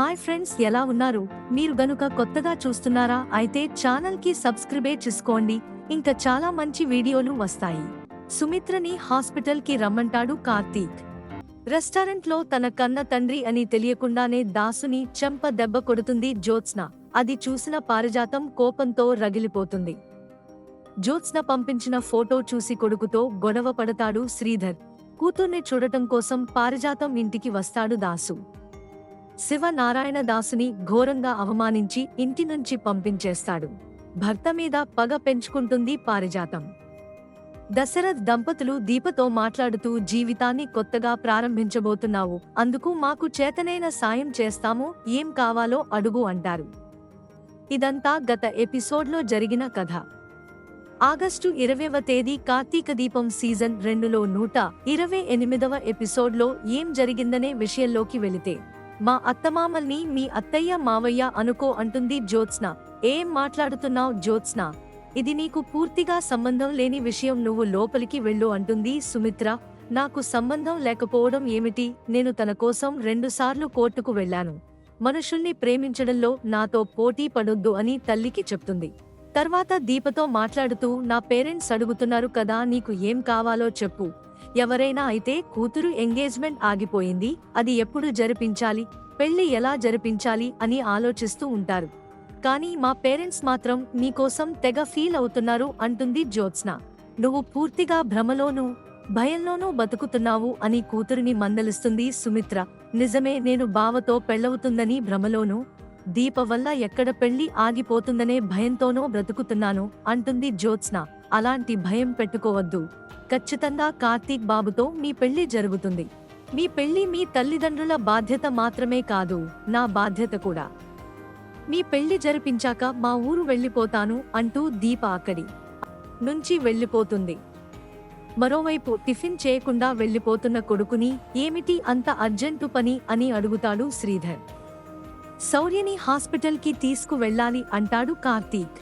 Hi friends ఎలా ఉన్నారు? మీరు గనుక కొత్తగా చూస్తున్నారా అయితే ఛానల్కి సబ్స్క్రైబే చేసుకోండి. ఇంకా చాలా మంచి వీడియోలు వస్తాయి. సుమిత్రని హాస్పిటల్కి రమ్మంటాడు కార్తీక్. రెస్టారెంట్లో తన కన్న తండ్రి అని తెలియకుండానే దాసుని చెంప దెబ్బ కొడుతుంది జ్యోత్స్న. అది చూసిన పారిజాతం కోపంతో రగిలిపోతుంది. జ్యోత్స్న పంపించిన ఫోటో చూసి కొడుకుతో గొడవ పడతాడు శ్రీధర్. కూతుర్ని చూడటం కోసం పారిజాతం ఇంటికి వస్తాడు దాసు. శివ నారాయణ దాసుని ఘోరంగా అవమానించి ఇంటి నుంచి పంపించేస్తాడు. భర్త మీద పగ పెంచుకుంటుంది పారిజాతం. దశరథ్ దంపతులు దీపతో మాట్లాడుతూ జీవితాన్ని కొత్తగా ప్రారంభించబోతున్నావు. అందుకు మాకు చేతనైన సాయం చేస్తాము. ఏం కావాలో అడుగు అంటారు. ఇదంతా గత ఎపిసోడ్లో జరిగిన కథ. ఆగస్టు ఇరవైవ తేదీ కార్తీక దీపం సీజన్ రెండులో నూట ఇరవై ఎనిమిదవ ఎపిసోడ్లో ఏం జరిగిందనే విషయంలోకి వెళితే మా అత్తమామల్ని మీ అత్తయ్య మావయ్య అనుకో అంటుంది జ్యోత్స్న. ఏం మాట్లాడుతున్నావు జ్యోత్స్న? ఇది నీకు పూర్తిగా సంబంధం లేని విషయం నువ్వు లోపలికి వెళ్ళు అంటుంది సుమిత్ర. నాకు సంబంధం లేకపోవడం ఏమిటి? నేను తన కోసం రెండుసార్లు కోర్టుకు వెళ్ళాను. మనుషుల్ని ప్రేమించడంలో నాతో పోటీ పడొద్దు అని తల్లికి చెప్తుంది. తర్వాత దీపతో మాట్లాడుతూ నా పేరెంట్స్ అడుగుతున్నారు కదా నీకు ఏం కావాలో చెప్పు. ఎవరైనా అయితే కూతురు ఎంగేజ్మెంట్ ఆగిపోయింది అది ఎప్పుడు జరిపించాలి పెళ్ళి ఎలా జరిపించాలి అని ఆలోచిస్తూ ఉంటారు. కానీ మా పేరెంట్స్ మాత్రం నీకోసం తెగ ఫీల్ అవుతున్నారు అంటుంది జ్యోత్స్న. నువ్వు పూర్తిగా భ్రమలోనూ భయంలోనూ బతుకుతున్నావు అని కూతురిని మందలిస్తుంది సుమిత్ర. నిజమే నేను బావతో పెళ్ళవుతుందని భ్రమలోనూ దీప వల్ల ఎక్కడ పెళ్ళి ఆగిపోతుందనే భయంతోనో బ్రతుకుతున్నాను అంటుంది జ్యోత్స్న. అలాంటి భయం పెట్టుకోవద్దు. ఖచ్చితంగా కార్తీక్ బాబుతో మీ పెళ్ళి జరుగుతుంది. మీ పెళ్ళి మీ తల్లిదండ్రుల బాధ్యత మాత్రమే కాదు నా బాధ్యత కూడా. మీ పెళ్ళి జరిపించాక మా ఊరు వెళ్ళిపోతాను అంటూ దీప అక్కడి నుంచి వెళ్ళిపోతుంది. మరోవైపు టిఫిన్ చేయకుండా వెళ్ళిపోతున్న కొడుకుని ఏమిటి అంత అర్జెంటు పని అని అడుగుతాడు శ్రీధర్. శౌర్యని హాస్పిటల్కి తీసుకువెళ్ళాలి అంటాడు కార్తీక్.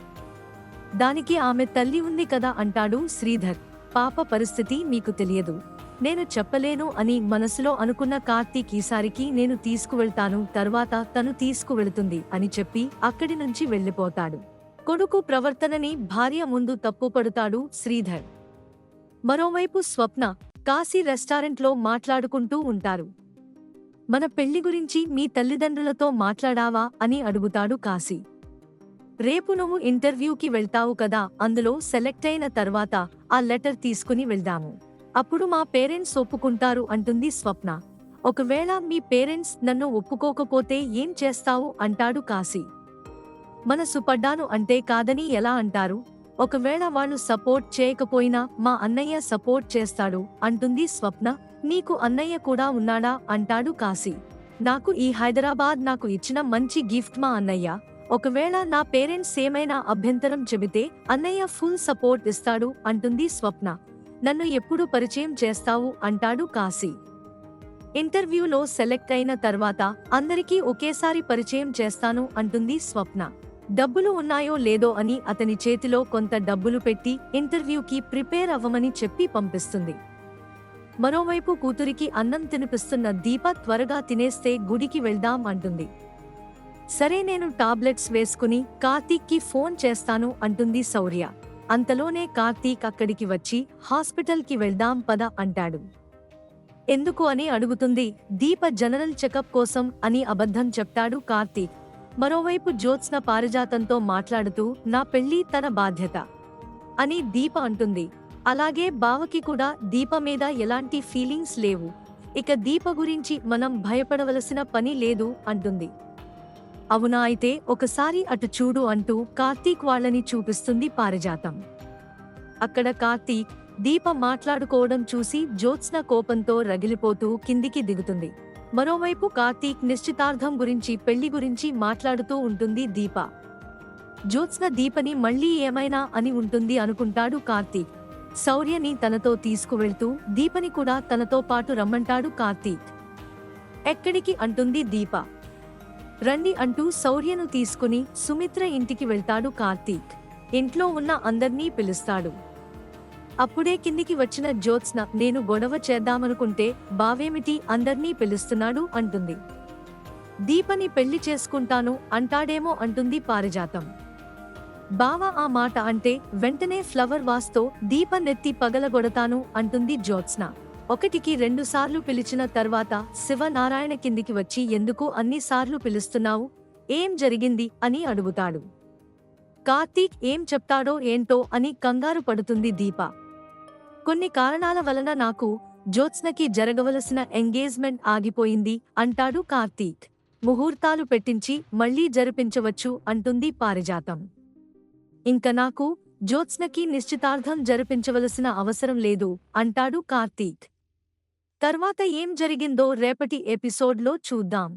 దానికి ఆమె తల్లి ఉంది కదా అంటాడు శ్రీధర్. పాప పరిస్థితి మీకు తెలియదు. నేను చెప్పలేను అని మనసులో అనుకున్న కార్తీక్ ఈసారికి నేను తీసుకువెళ్తాను తర్వాత తను తీసుకువెళుతుంది అని చెప్పి అక్కడి నుంచి వెళ్ళిపోతాడు. కొడుకు ప్రవర్తనని భార్య ముందు తప్పుపడుతాడు శ్రీధర్. మరోవైపు స్వప్న కాశీ రెస్టారెంట్లో మాట్లాడుకుంటూ ఉంటారు. మన పెళ్ళి గురించి మీ తల్లిదండ్రులతో మాట్లాడావా? అని అడుగుతాడు కాశీ. రేపు నువ్వు ఇంటర్వ్యూకి వెళ్తావు కదా అందులో సెలెక్ట్ అయిన తర్వాత ఆ లెటర్ తీసుకుని వెళ్దాము. అప్పుడు మా పేరెంట్స్ ఒప్పుకుంటారు అంటుంది స్వప్న. ఒకవేళ మీ పేరెంట్స్ నన్ను ఒప్పుకోకపోతే ఏం చేస్తావు? అంటాడు కాశీ. మనసు పడ్డాను అంటే కాదని ఎలా అంటారు? ఒకవేళ వాళ్ళు సపోర్ట్ చేయకపోయినా మా అన్నయ్య సపోర్ట్ చేస్తాడు అంటుంది స్వప్న. నీకు అన్నయ్య కూడా ఉన్నాడా? అంటాడు కాశీ. నాకు ఈ హైదరాబాద్ నాకు ఇచ్చిన మంచి గిఫ్ట్ మా అన్నయ్య. ఒకవేళ నా పేరెంట్స్ ఏమైనా అభ్యంతరం చెబితే అన్నయ్య ఫుల్ సపోర్ట్ ఇస్తాడు అంటుంది స్వప్న. నన్ను ఎప్పుడు పరిచయం చేస్తావు? అంటాడు కాశీ. ఇంటర్వ్యూలో సెలెక్ట్ అయిన తర్వాత అందరికీ ఒకేసారి పరిచయం చేస్తాను అంటుంది స్వప్న. డబ్బులు ఉన్నాయో లేదో అని అతని చేతిలో కొంత డబ్బులు పెట్టి ఇంటర్వ్యూకి ప్రిపేర్ అవ్వమని చెప్పి పంపిస్తుంది. మరోవైపు కూతురికి అన్నం తినిపిస్తున్న దీప త్వరగా తినేస్తే గుడికి వెళ్దాం అంటుంది. సరే నేను టాబ్లెట్స్ వేసుకుని కార్తీక్కి ఫోన్ చేస్తాను అంటుంది శౌర్య. అంతలోనే కార్తీక్ అక్కడికి వచ్చి హాస్పిటల్కి వెళ్దాం పద అంటాడు. ఎందుకు అని అడుగుతుంది దీప జనరల్ చెకప్ కోసం అని అబద్ధం చెప్తాడు కార్తీక్. మరోవైపు జ్యోత్స్న పారిజాతంతో మాట్లాడుతూ నా పెళ్ళి తన బాధ్యత అని దీప అంటుంది. అలాగే బావకి కూడా దీప మీద ఎలాంటి ఫీలింగ్స్ లేవు. ఇక దీప గురించి మనం భయపడవలసిన పని లేదు అంటుంది. అవునా అయితే ఒకసారి అటు చూడు అంటూ కార్తీక్ వాళ్ళని చూపిస్తుంది పారిజాతం. అక్కడ కార్తీక్ దీప మాట్లాడుకోవడం చూసి జ్యోత్స్న కోపంతో రగిలిపోతూ కిందికి దిగుతుంది. మరోవైపు కార్తీక్ నిశ్చితార్థం గురించి పెళ్ళి గురించి మాట్లాడుతూ ఉంటుంది దీప. జ్యోత్స్న దీపని మళ్ళీ ఏమైనా అని ఉంటుంది అనుకుంటాడు కార్తీక్. శౌర్యని తనతో తీసుకువెళ్తూ దీపని కూడా తనతో పాటు రమ్మంటాడు కార్తీక్. ఎక్కడికి అంటుంది దీప. రండి అంటూ శౌర్యను తీసుకుని సుమిత్ర ఇంటికి వెళ్తాడు కార్తీక్. ఇంట్లో ఉన్న అందర్నీ పిలుస్తాడు. అప్పుడే కిందికి వచ్చిన జ్యోత్స్న నేను గొడవ చేద్దామనుకుంటే బావేమిటి అందర్నీ పిలుస్తున్నాడు అంటుంది. దీపని పెళ్ళి చేసుకుంటాను అంటాడేమో అంటుంది పారిజాతం. బావ ఆ మాట అంటే వెంటనే ఫ్లవర్ వాస్తో దీప నెత్తి పగలగొడతాను అంటుంది జ్యోత్స్న. ఒకటికి రెండు సార్లు పిలిచిన తర్వాత శివనారాయణ కిందికి వచ్చి ఎందుకు అన్నిసార్లు పిలుస్తున్నావు? ఏం జరిగింది? అని అడుగుతాడు. కార్తీక్ ఏం చెప్తాడో ఏంటో అని కంగారు పడుతుంది దీప. కొన్ని కారణాల వలన నాకు జ్యోత్స్నకి జరగవలసిన ఎంగేజ్మెంట్ ఆగిపోయింది అంటాడు కార్తీక్. ముహూర్తాలు పెట్టించి మళ్ళీ జరిపించవచ్చు అంటుంది పారిజాతం. ఇంక నాకు జ్యోత్స్నకి నిశ్చితార్థం జరిపించవలసిన అవసరం లేదు అంటాడు కార్తీక్. తర్వాత ఏం జరిగిందో రేపటి ఎపిసోడ్లో చూద్దాం.